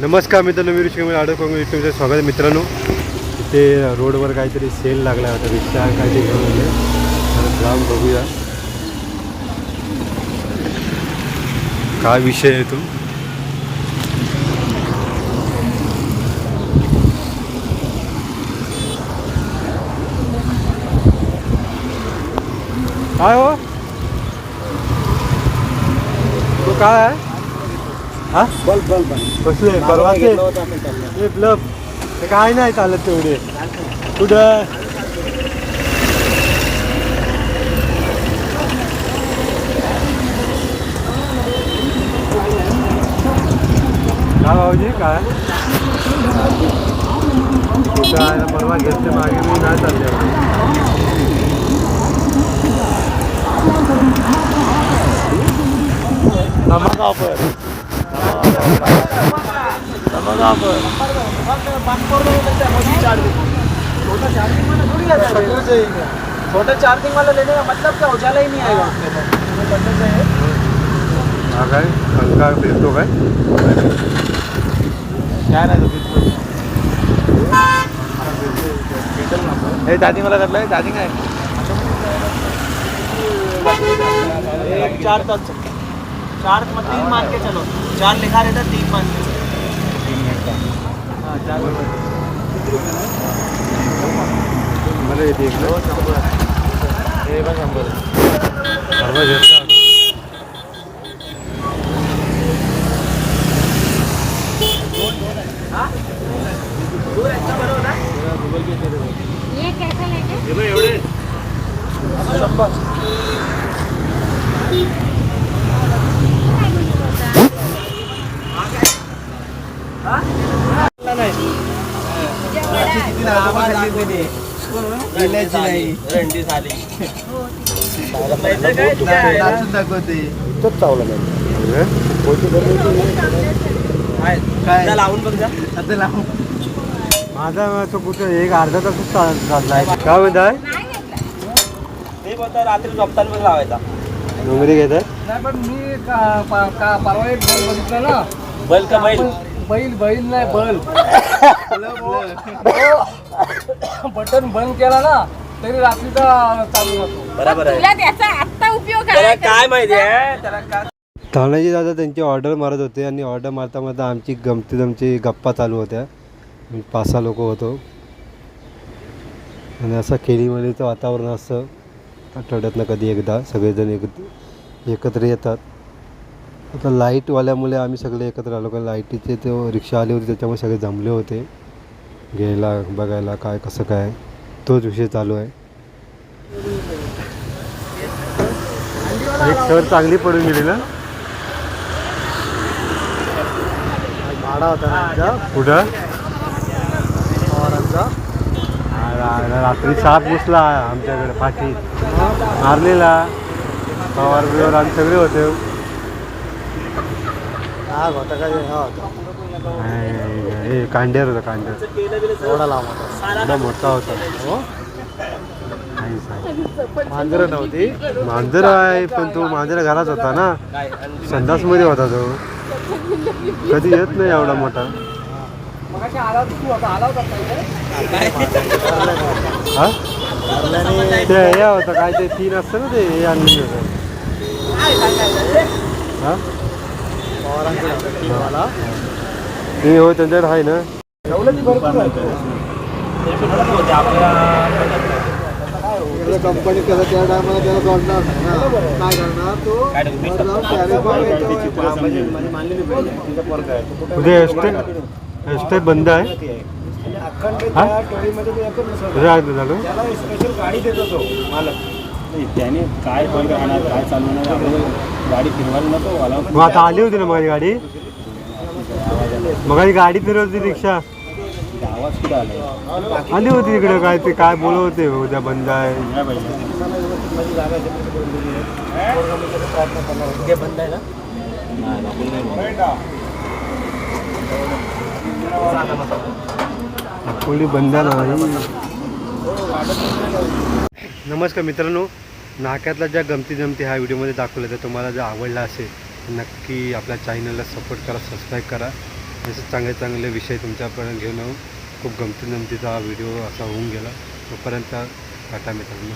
नमस्कार मित्रांनो मी ऋषी आडो करून तुमचं स्वागत मित्रांनो. इथे रोडवर काहीतरी सेल लागला होता रिक्षा काहीतरी घेऊन आले तर जाऊन बघूया. काय विषय आहे तो? काय हो? तो काय आहे? हा? बल्ब बल्ब बल्ब कसले? परवाचे हे ब्लब ते काय नाही चालत तेवढे. कुठं? काय भाऊजी काय? कुठं परवा घेतले मागे मी नाही चालले. छोटा चार्जिंग वाला लेने का मतलब क्या? उजाला ही नहीं आएगा हा काय अंका फिरतो काय नाही चार्जिंग वाला करलाय चार्जिंग आहे एक चार चार मत तीन मान के चलो। चार लिखा रहता तीन मान के। चलो हाँ, चार मला येते इकडं हे पण शंभर परवा घेतला ये कैसा लेके रंडी झाली दाखवते इथंच चावला नाही काय लावून बघ जा. आता लावू माझा तो कुठं एक अर्धा तासच चा- चाललाय काय म्हणताय? बोलतो रात्री झोपताना पण लावायचा. डोंगरी घेत आहे नाही पण मी परवा एक बैल बघितला ना बैल का बैल? बैल बैल नाही बल. बटन बंद केला ना तरी रात्रीचा चालू राहतो बरोबर आहे. तुला त्याचा आत्ता उपयोग त्याला काय माहिती आहे? त्याला काय तानाजी दादा त्यांची ऑर्डर मारत होते आणि ऑर्डर मारता मारता आमची गमती जमची गप्पा चालू होत्या. आम्ही पाच सहा लोक होतो. आणि असं केळीमध्येचं वातावरण असतं. आठवड्यातनं कधी एकदा सगळेजण एक एकत्र येतात. आता लाईटवाल्यामुळे आम्ही सगळे एकत्र आलो कारण लाईटीचे ते रिक्षा आली होती त्याच्यामुळे सगळे जमले होते. घ्यायला बघायला काय कसं काय तोच विषय चालू आहे. एक सर चांगली पडून गेली ना? भाडा होता ना कुठं? पवारांचा आ- रात्री साप घुसला आमच्याकडे पाठी. मारलेला. पवार बिवार आम्ही सगळे होते. हा होता का हा होता हे कांड्यार होता कांड्यार एवढा लांब होता एवढा मोठा होता. हो मांजरं नव्हती. मांजर आहे पण तो मांजर घरात होता ना. संडासमध्ये होता तो. कधी येत नाही एवढा मोठा? हा? ते हे होतं काय ते तीन असतं ना ते हे आणलेलं होतं हा? हो त्यांच्याकडे आहे ना. कंपनी कसं त्या टायमाला त्याला जोडणार नाही ना. काय करणार तो? वर जाऊन tariff वाढवायचा. उद्या एस्टेट एस्टेट बंद आहे. हा? झालं त्याने काय पण राहणार काय चालवणार आपल्याला गाडी फिरवायला नको मग आता आली होती ना माझी गाडी? मग आधी गाडी फिरवत होती रिक्षा. आला आली होती इकडे काय ते काय बोलत होते उद्या बंद आहे. हे बंद आहे ना? कोणी बंद नाही. नमस्कार मित्रांनो नाक्यातला ज्या गमती जमती ह्या व्हिडिओमध्ये दाखवलं तर तुम्हाला जर आवडला असेल नक्की आपल्या चॅनलला सपोर्ट करा सबस्क्राईब करा. असे चांगले चांगले विषय तुमच्यापर्यंत घेऊन खूप गमती जमतीचा हा व्हिडिओ असा होऊन गेला. तोपर्यंत टाटा मित्रांनो.